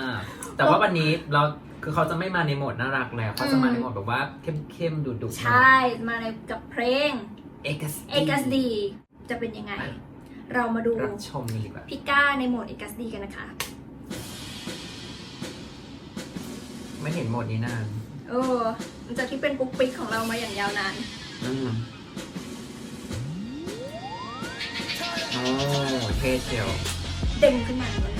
อ่าแต่ว่าวันนี้เราคือเขาจะไม่มาในโหมดน่ารักแล้วเขาจะมาในโหมดแบบว่าเข้มๆดุๆใช่มาในกับเพลงเอกสเอกสดีจะเป็นยังไงเรามาดูรับชมกันดีกว่าพี่ก้าในโหมดเอกสดีกันนะคะ ไม่เห็นโหมดนี้นานเออหลังจากที่เป็นปุ๊กปิ๊กของเรามาอย่างยาวนาน อืมโอ้เท่เชียวเด้งขึ้นมาเลย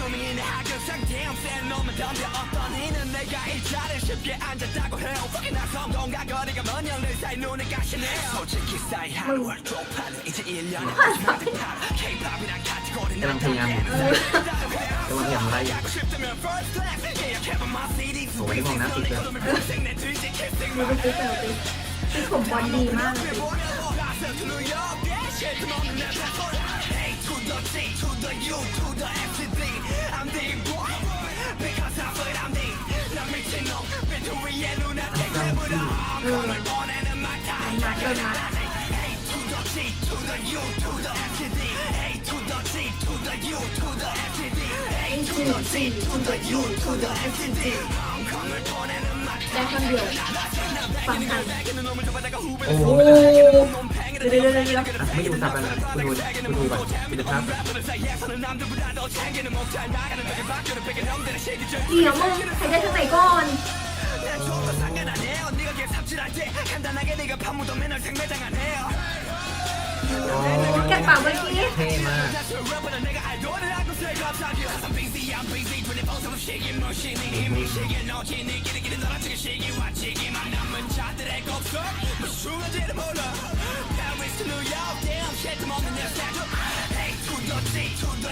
โอ้โอ้เดินมาเดินมาอร่อยช่วยผมด้วยครับโอ้กำลังพยายามอยู่เออกำลังพยายามไล่อยู่โอ้ไม่ได้มองหน้าติดเลยดูปุ๊กปิ๊กเลยปิ๊กปิ๊กผมบอลดีมากเลยปิ๊กเออ มาเดินมาได้คนเดียวฟังทันโอ้โอ้เดี๋ยวเดี๋ยวเดี๋ยวเดี๋ยวอะไม่ดูซับแล้วนะคุณดูคุณดูก่อนคุณดูภาพเดี๋ยวมึงใครได้ทางไหนก่อน แกะปากเมื่อกี้เท่มาก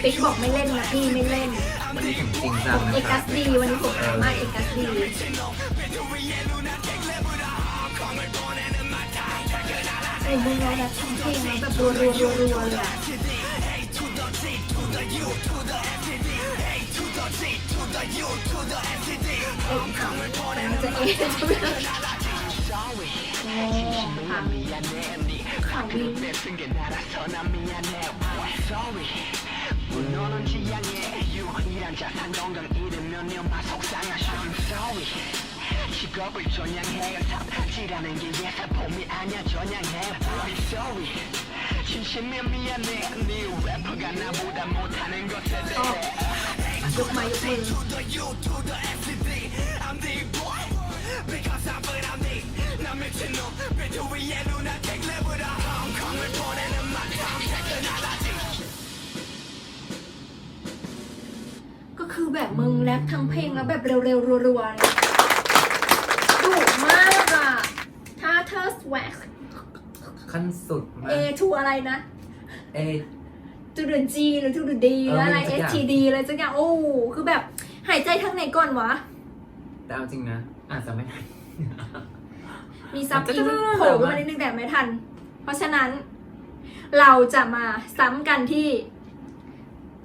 ปิ๊กบอกไม่เล่นนะพี่ไม่เล่นวันนี้ผมจริงจังเอนะคกัรับ สดีวันนี้ผมสามารถเอกัสดีโอ้ มึงเราแบบทำเพลงแล้วแบบรัวรัวรัวรัวเลยอะ 직업을 전향해 탑지라는 게 예사 봄이 아니야 전향해 I'm sorry 진심이 미안해 네 래퍼가 나보다 못하는 것에 ก็ 대해 ยกมายกมือ ก็คือแบบมึงแรปทั้งเพลงแล้วแบบเร็วๆรัวๆเลย ขั้นสุดมาเอกทูอะไรนะ เอ ทูเดจีหรือทูเดดีเอออะไรไม่เอรู้สสักอย่างทีดีอะไรสักอย่างโอ้คือแบบหายใจทางไหนก่อนวะ แต่เอาจริงนะ อาจจะไม่มีซับมันอิจะนได้โผล่ขึ้นมานิดนึงแต่ไม่ทัน เพราะฉะนั้น เราจะมาซ้ำกันที่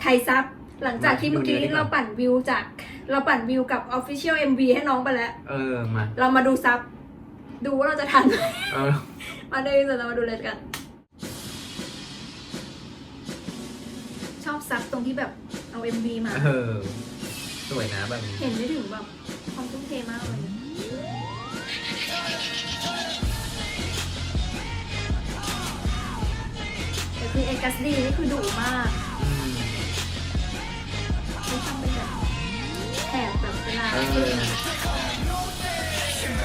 ไทยซับหลังจากที่เมื่อกี้เราปั่นวิวจาก เราปั่นวิวกับ Official MV ให้น้องไปแล้ว เออมา เรามาดูซับ ดูว่าเราจะทันไหมเออมาเลยเดี๋ยวเรามาดูเลยกัน ชอบซับตรงที่แบบเอา MV มา เออสวยนะแบบนี้เห็นไม่ถึงแบบความทุ่มเทมากเลยแต่คือเอกัสดีนี่คือดุมากอืมไม่ต้องเป็นแบบแถบแบบเวลา เออ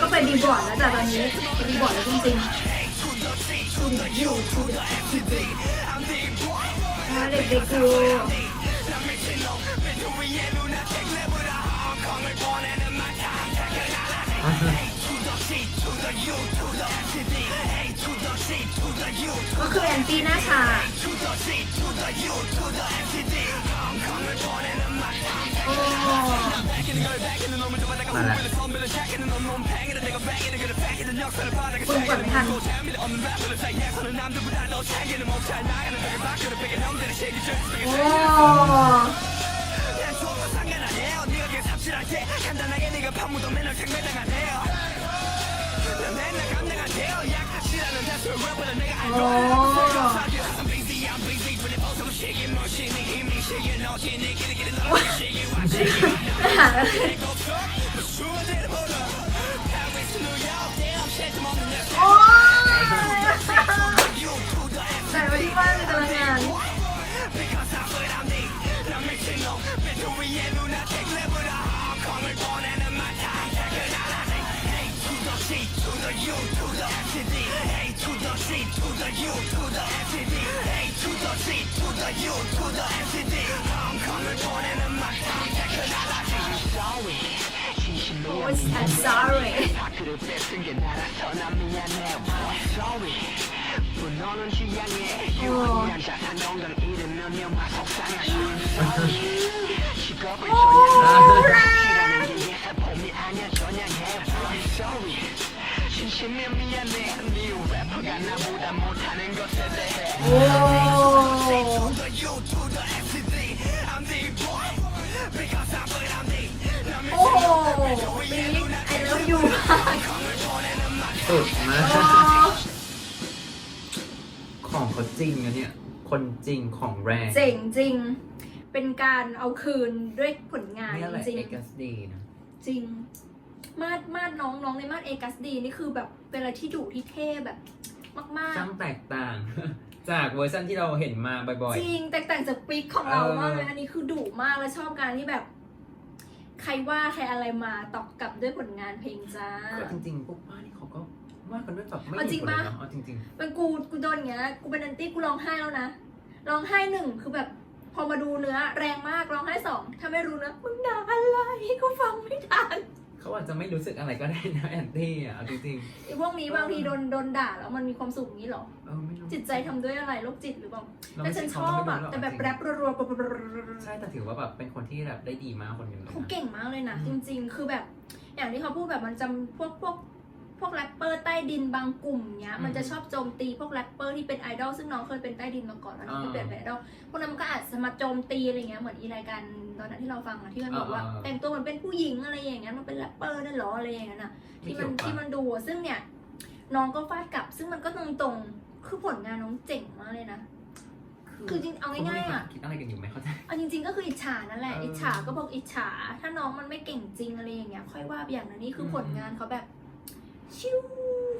ก็เป็นดีบอร์ดแล้วแต่ตอนนี้เป็นดีบอร์ดแล้วจริงๆ the U to the F to the อ่าเด็กๆดูก็คือแอนตี้หน้าชา มาแล้วคุณกดไม่ทันโอ้โอ้ หา the youth to the MCD I'm coming, 보내는 막상 태클하라지 Sorry 진심으로 Oh, it's- I'm sorry. 다크를 미안해 Sorry Oh. 미안해 네 래퍼가 나보다 못하는 것에 대해 สุดมาโอ้กของเขาจริงอะเนี่ย คนจริงของแรงเจ๋งจริง เป็นการเอาคืนด้วยผลงานนี่แหละจริงเอกสดีนะจริง มาดมาดน้องน้องในมาดเอกัสดีนี่คือแบบเป็นอะไรที่ดุที่เท่แบบ มากช่างแตกต่าง จากเวอร์ชันที่เราเห็นมาบ่อย ๆ จริงแตกต่างจากปิ๊กของเราเออมากเลย อันนี้คือดุมากและชอบการที่แบบ ใครว่าใครอะไรมาตอบกลับด้วยผลงานเพลงจ้าๆก็จริงๆพวกป้านี่เขาก็ ว่ากันด้วยแบบไม่เอาจริดีงคนเลยปะเนาะเอาจริงเป็นกูกูโดนอย่างเงี้ยกูเป็นแอนตี้กูร้องไห้แล้วนะร้องไห้หนึ่งคือแบบ พอมาดูเนื้อแรงมากร้องไห้สองถ้าไม่รู้เนื้อมึงด่าอะไรกูฟังไม่ทันๆเขาอาจจะไม่รู้สึกอะไรก็ได้นะแอนตี้อะเอาจริงไอ้พวกนี้บางทีโดนโดนด่าแล้วมันมีความสุขอย่างนี้เหรอ ๆเออไม่รู้จิตใจทำด้วยอะไรโรคจิตหรือเปล่าเราแต่ไม่ฉัใช่นชเขาอบไม่อะรู้หรอกแต่แบบจริงๆแรปรัวๆปะใช่แต่ถือว่าแบบเป็นคนที่แบบได้ดีมากคนหนึ่งเลยเขานะ เก่งมากเลยนะอืจมริง ๆ คือแบบ อย่างที่เขาพูดแบบมันจำพวกพวก พวกแรปเปอร์ใต้ดินบางกลุ่มเนี้ย มันจะชอบโจมตีพวกแรปเปอร์ที่เป็นไอดอลซึ่งน้องเคยเป็นใต้ดินมาก่อนแล้วน้องก็เปลี่ยนเป็นไอดอลพวกนั้นมันก็อาจจะมาโจมตีอะไรเงี้ยเหมือนอีรายการตอนนั้นที่เราฟังอะที่มันบอกว่า แต่งตัวเหมือนเป็นผู้หญิงอะไรอย่างเงี้ยมันเป็นแรปเปอร์นั่นเหรออะไรอย่างเงี้ยนะที่มันที่มันดูอะซึ่งเนี่ยน้องก็ฟาดกลับ ซึ่งมันก็ตรงตรงๆคือผลงานน้องเจ๋งมากเลยนะคือจริงเอาง่ายๆอะคิดอะไรกันอยู่ไหมเข้าใจเอาจริง ๆ ก็คืออิจฉานั่นแหละเอออิอิจฉาก็บอกอิจฉา ถ้าน้องมันไม่เก่งจริงอะไรอย่างเงี้ยค่อยว่าไปอย่างนั้นนี่คืออมผลงานเขาแบบ ชิว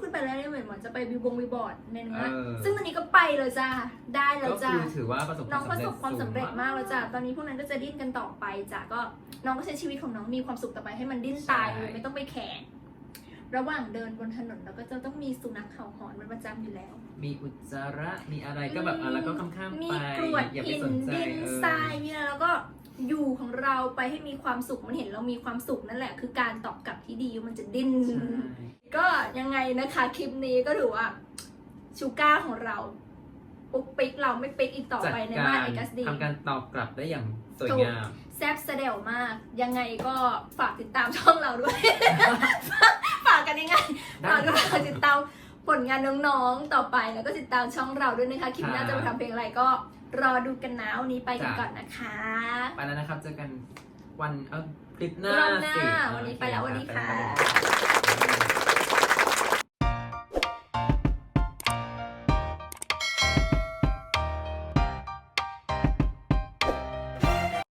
ขึ้นไปแล้วเหมือนเหมือนจะไปบิวบงบิวบอร์ดในเนื้อเออ ซึ่งตอนนี้ก็ไปเลยจ้าได้แล้วก็จ้า คือถือว่าประสบคน้วาอมงประสบความสำเร็จสูงมากแล้วจ้ะ ตอนนี้พวกนั้นก็จะดิ้นกันต่อไปจ้ะ ก็น้องก็ใช้ชีวิตของน้องมีความสุขต่อไปให้มันดิ้นตายใช่เลยไม่ต้องไปแข่งระหว่างเดินบนถนนเราก็จะต้องมีสุนัขเห่าหอนเป็นประจำอยู่แล้ว มีอุจจาระมีอะไรก็แบบอะแล้วก็ข้ามๆมีไปกรวดอย่าไปหินสนใจดินเออ ทรายมีอะไรแล้วก็อยู่ของเราไปให้มีความสุขมันเห็นเรามีความสุขนั่นแหละ คือการตอบกลับที่ดีมันจะดิ้นใช่ ก็ยังไงนะคะคลิปนี้ก็ถือว่าชูก้าของเราปุ๊กปิ๊กเราไม่ปิ๊กอีกต่อจัดไปในกาบ้านรเอกัสดีทำการตอบกลับได้อย่างสวยงามแซบเสดวมาก ยังไงก็ฝากติดตามช่องเราด้วย ฝากกันยังไงได้ฝากก็ฝากติดตามผลงานน้องๆต่อไปแล้วก็ติดตามช่องเราด้วยนะคะคลิปหน้าครับจะไปทำเพลงอะไรก็รอดูกันนะวันนี้ไปกันจ้ะก่อนนะคะไปแล้วนะครับเจอกันวันเออคลิปหน้ารอบหน้าสิวันนี้ไปแล้วโอสวัสดีรับค่ะไปแล้ว